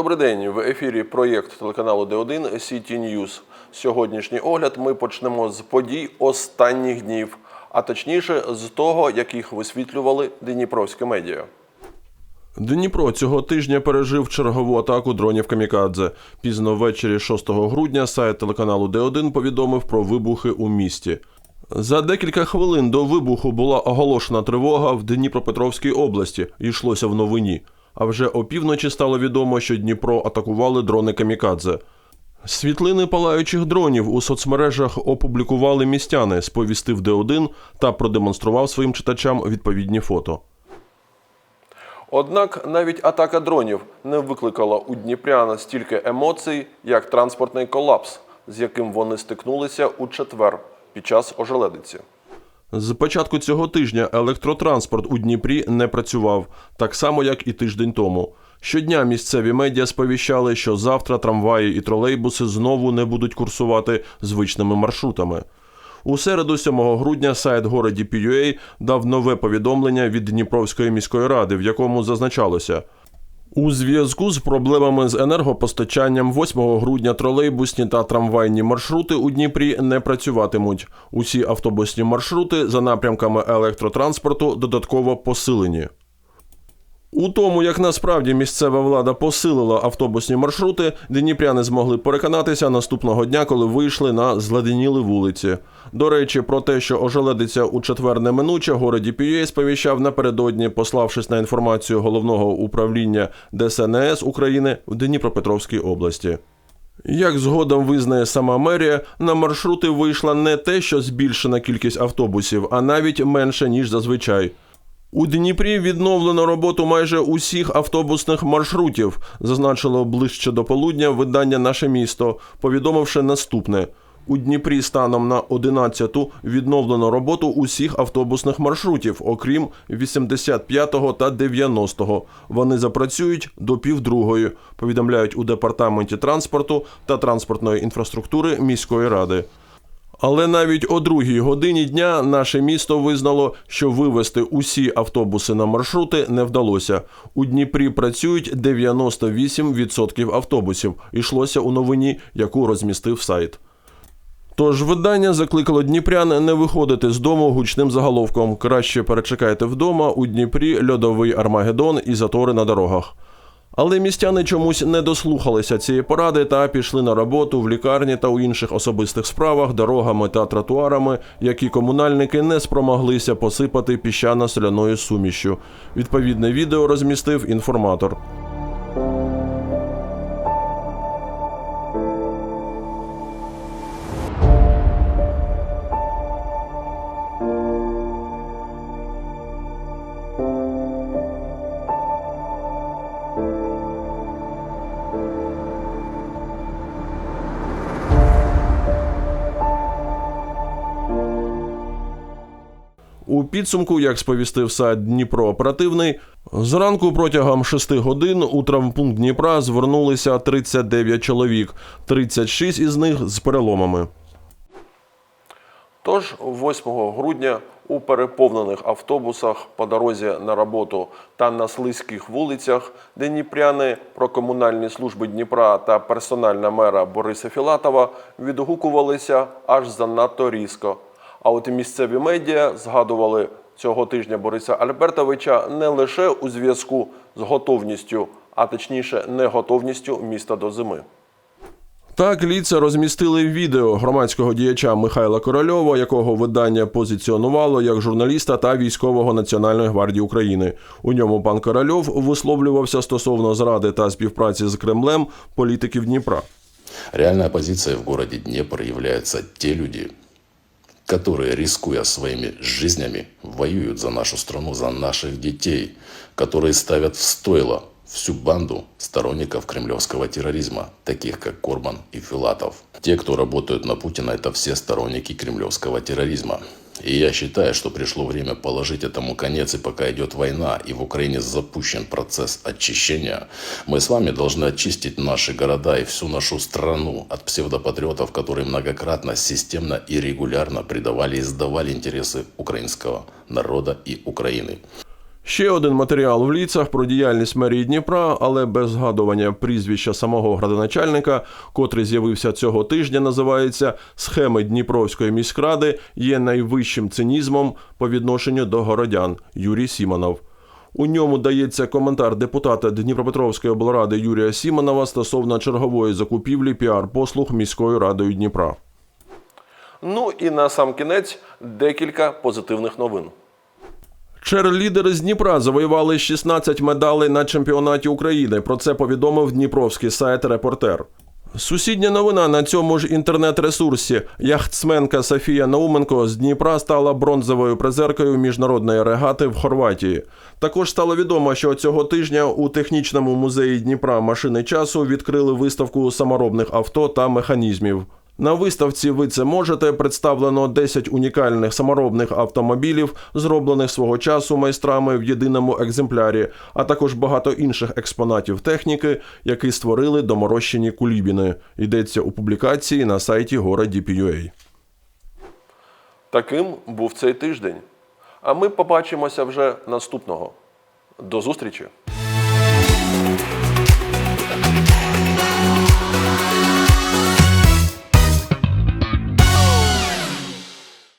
Добрий день. В ефірі проєкт телеканалу Д1 City News. Сьогоднішній огляд ми почнемо з подій останніх днів, а точніше з того, як їх висвітлювали Дніпровське медіа. Дніпро цього тижня пережив чергову атаку дронів Камікадзе. Пізно ввечері 6 грудня сайт телеканалу Д1 повідомив про вибухи у місті. За декілька хвилин до вибуху була оголошена тривога в Дніпропетровській області. Йшлося в новині. А вже опівночі стало відомо, що Дніпро атакували дрони Камікадзе. Світлини палаючих дронів у соцмережах опублікували містяни, сповістив Д1 та продемонстрував своїм читачам відповідні фото. Однак навіть атака дронів не викликала у дніпрян стільки емоцій, як транспортний колапс, з яким вони стикнулися у четвер під час ожеледиці. З початку цього тижня електротранспорт у Дніпрі не працював, так само як і тиждень тому. Щодня місцеві медіа сповіщали, що завтра трамваї і тролейбуси знову не будуть курсувати звичними маршрутами. У середу 7 грудня сайт городі дав нове повідомлення від Дніпровської міської ради, в якому зазначалося. У зв'язку з проблемами з енергопостачанням 8 грудня тролейбусні та трамвайні маршрути у Дніпрі не працюватимуть. Усі автобусні маршрути за напрямками електротранспорту додатково посилені. У тому, як насправді місцева влада посилила автобусні маршрути, дніпряни змогли переконатися наступного дня, коли вийшли на зладеніли вулиці. До речі, про те, що ожеледиться у четвер неминуче, городі Пює сповіщав напередодні, пославшись на інформацію головного управління ДСНС України в Дніпропетровській області. Як згодом визнає сама мерія, на маршрути вийшла не те, що збільшена кількість автобусів, а навіть менше ніж зазвичай. У Дніпрі відновлено роботу майже усіх автобусних маршрутів, зазначило ближче до полудня видання Наше місто, повідомивши наступне. У Дніпрі станом на 11-ту відновлено роботу усіх автобусних маршрутів, окрім 85-го та 90-го. Вони запрацюють до півдругої, повідомляють у департаменті транспорту та транспортної інфраструктури міської ради. Але навіть о другій годині дня наше місто визнало, що вивести усі автобуси на маршрути не вдалося. У Дніпрі працюють 98% автобусів. Ішлося у новині, яку розмістив сайт. Тож видання закликало дніпрян не виходити з дому гучним заголовком. Краще перечекайте вдома у Дніпрі льодовий Армагеддон і затори на дорогах. Але містяни чомусь не дослухалися цієї поради та пішли на роботу в лікарні та у інших особистих справах, дорогами та тротуарами, які комунальники не спромоглися посипати піщано-соляною сумішю. Відповідне відео розмістив інформатор. У підсумку, як сповістив сайт Дніпро оперативний, зранку протягом 6 годин у травмпункт Дніпра звернулися 39 чоловік, 36 із них з переломами. Тож 8 грудня у переповнених автобусах по дорозі на роботу та на слизьких вулицях дніпряни про комунальні служби Дніпра та персональна мера Бориса Філатова відгукувалися аж занадто різко. А от і місцеві медіа згадували цього тижня Бориса Альбертовича не лише у зв'язку з готовністю, а точніше неготовністю міста до зими. Так, ліце розмістили відео громадського діяча Михайла Корольова, якого видання позиціонувало як журналіста та військового Національної гвардії України. У ньому пан Корольов висловлювався стосовно зради та співпраці з Кремлем політиків Дніпра. Реальная оппозиция в городе Днепр являются те люди, которые, рискуя своими жизнями, воюют за нашу страну, за наших детей, которые ставят в стойло всю банду сторонников кремлевского терроризма, таких как Корбан и Филатов. Те, кто работают на Путина, это все сторонники кремлевского терроризма. И я считаю, что пришло время положить этому конец, и пока идет война, и в Украине запущен процесс очищения, мы с вами должны очистить наши города и всю нашу страну от псевдопатриотов, которые многократно, системно и регулярно предавали и сдавали интересы украинского народа и Украины. Ще один матеріал в ліцах про діяльність мерії Дніпра, але без згадування прізвища самого градоначальника, котрий з'явився цього тижня, називається Схеми Дніпровської міськради є найвищим цинізмом по відношенню до городян Юрій Сімонов. У ньому дається коментар депутата Дніпропетровської облради Юрія Сімонова стосовно чергової закупівлі піар-послуг міською радою Дніпра. Ну і на сам кінець декілька позитивних новин. Черлідери з Дніпра завоювали 16 медалей на чемпіонаті України. Про це повідомив дніпровський сайт Репортер. Сусідня новина на цьому ж інтернет-ресурсі. Яхтсменка Софія Науменко з Дніпра стала бронзовою призеркою міжнародної регати в Хорватії. Також стало відомо, що цього тижня у технічному музеї Дніпра машини часу відкрили виставку саморобних авто та механізмів. На виставці ви це можете представлено 10 унікальних саморобних автомобілів, зроблених свого часу майстрами в єдиному екземплярі, а також багато інших експонатів техніки, які створили доморощені кулібіни. Йдеться у публікації на сайті гора.dp.ua. Таким був цей тиждень. А ми побачимося вже наступного. До зустрічі!